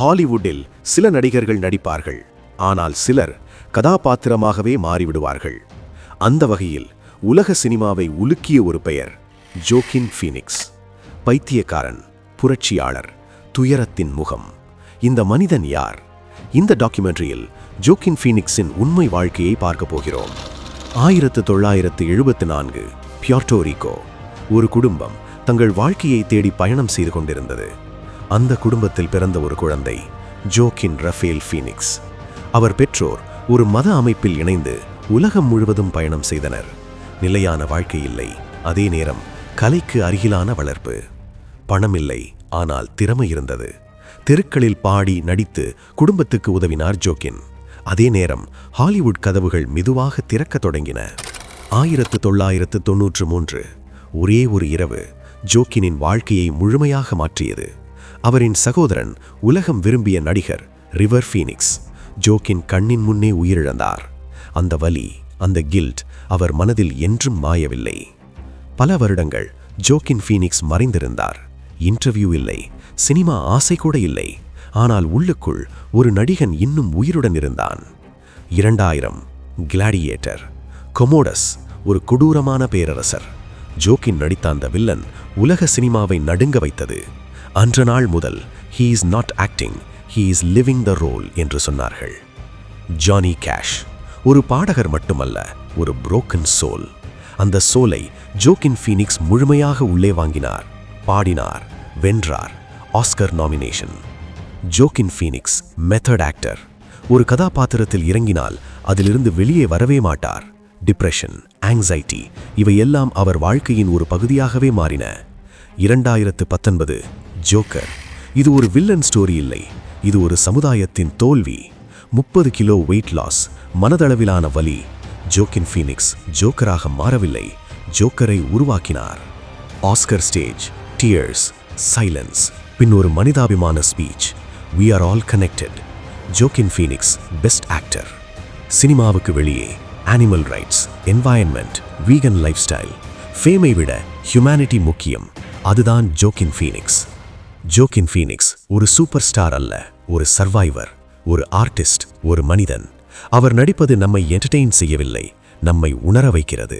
ஹாலிவுட்டில் சில நடிகர்கள் நடிப்பார்கள். ஆனால் சிலர் கதாபாத்திரமாகவே மாறிவிடுவார்கள். அந்த வகையில் உலக சினிமாவை உலுக்கிய ஒரு பெயர் ஜோக்கின் ஃபீனிக்ஸ். பைத்தியக்காரன் புரட்சியாளர் துயரத்தின் முகம். இந்த மனிதன் யார்? இந்த டாக்குமெண்ட்ரியில் ஜோக்கின் ஃபீனிக்ஸின் உண்மை வாழ்க்கையை பார்க்க போகிறோம். ஆயிரத்து தொள்ளாயிரத்து எழுபத்து நான்கு பியார்டோரிகோ ஒரு குடும்பம் தங்கள் வாழ்க்கையை தேடி பயணம் செய்து கொண்டிருந்தது. அந்த குடும்பத்தில் பிறந்த ஒரு குழந்தை ஜோக்கின் ரஃபேல் ஃபீனிக்ஸ். அவர் பெற்றோர் ஒரு மத அமைப்பில் இணைந்து உலகம் முழுவதும் பயணம் செய்தனர். நிலையான வாழ்க்கை இல்லை அதே நேரம் கலைக்கு அருகிலான வளர்ப்பு. பணமில்லை ஆனால் திறமை இருந்தது. தெருக்களில் பாடி நடித்து குடும்பத்துக்கு உதவினார் ஜோக்கின். அதே நேரம் ஹாலிவுட் கதவுகள் மெதுவாக திறக்க தொடங்கின. ஆயிரத்து தொள்ளாயிரத்து தொன்னூற்று மூன்று ஒரே ஒரு இரவு ஜோக்கினின் வாழ்க்கையை முழுமையாக மாற்றியது. அவரின் சகோதரன் உலகம் விரும்பிய நடிகர் ரிவர் ஃபீனிக்ஸ் ஜோக்கின் கண்ணின் முன்னே உயிரிழந்தார். அந்த வலி அந்த கில்ட் அவர் மனதில் என்றும் மாயவில்லை. பல வருடங்கள் ஜோக்கின் ஃபீனிக்ஸ் மறைந்திருந்தார். இன்டர்வியூ இல்லை சினிமா ஆசை கூட இல்லை. ஆனால் உள்ளுக்குள் ஒரு நடிகன் இன்னும் உயிருடன் இருந்தான். இரண்டாயிரம் கிளாடியேட்டர் கொமோடஸ் ஒரு கொடூரமான பேரரசர். ஜோக்கின் நடித்த அந்த வில்லன் உலக சினிமாவை நடுங்க வைத்தது. அன்ற நாள் முதல் he is not acting he is living the role என்று சொன்னார்கள். ஜானி கேஷ் ஒரு பாடகர் மட்டுமல்ல ஒரு புரோக்கன் சோல் அந்த சோலை ஜோக்கின் ஃபீனிக்ஸ் முழுமையாக உள்ளே வாங்கினார் பாடினார் வென்றார் Oscar nomination Joaquin Phoenix method actor ஒரு கதாபாத்திரத்தில் இறங்கினால் அதிலிருந்து வெளியே வரவே மாட்டார். டிப்ரெஷன் ஆங்ஸைட்டி இவையெல்லாம் அவர் வாழ்க்கையின் ஒரு பகுதியாகவே மாறின. இரண்டாயிரத்து பத்தொன்பது ஜோக்கர். இது ஒரு வில்லன் ஸ்டோரி இல்லை. இது ஒரு சமுதாயத்தின் தோல்வி. முப்பது கிலோ வெயிட் லாஸ் மனதளவிலான வலி. ஜோக்கின் ஃபீனிக்ஸ் ஜோக்கராக மாறவில்லை. ஜோக்கரை உருவாக்கினார். ஆஸ்கர் ஸ்டேஜ் டியர்ஸ் சைலன்ஸ் பின் ஒரு மனிதாபிமான speech we are all connected Joaquin Phoenix best actor சினிமாவுக்கு வெளியே animal rights environment vegan lifestyle ஃபேமை விட ஹியூமனிட்டி முக்கியம். அதுதான் ஜோக்கின் ஃபீனிக்ஸ். ஜோக்கின் ஃபீனிக்ஸ் ஒரு சூப்பர் ஸ்டார் அல்ல ஒரு சர்வைவர் ஒரு ஆர்டிஸ்ட் ஒரு மனிதன். அவர் நடிப்பது நம்மை என்டர்டெயின் செய்யவில்லை நம்மை உணர வைக்கிறது.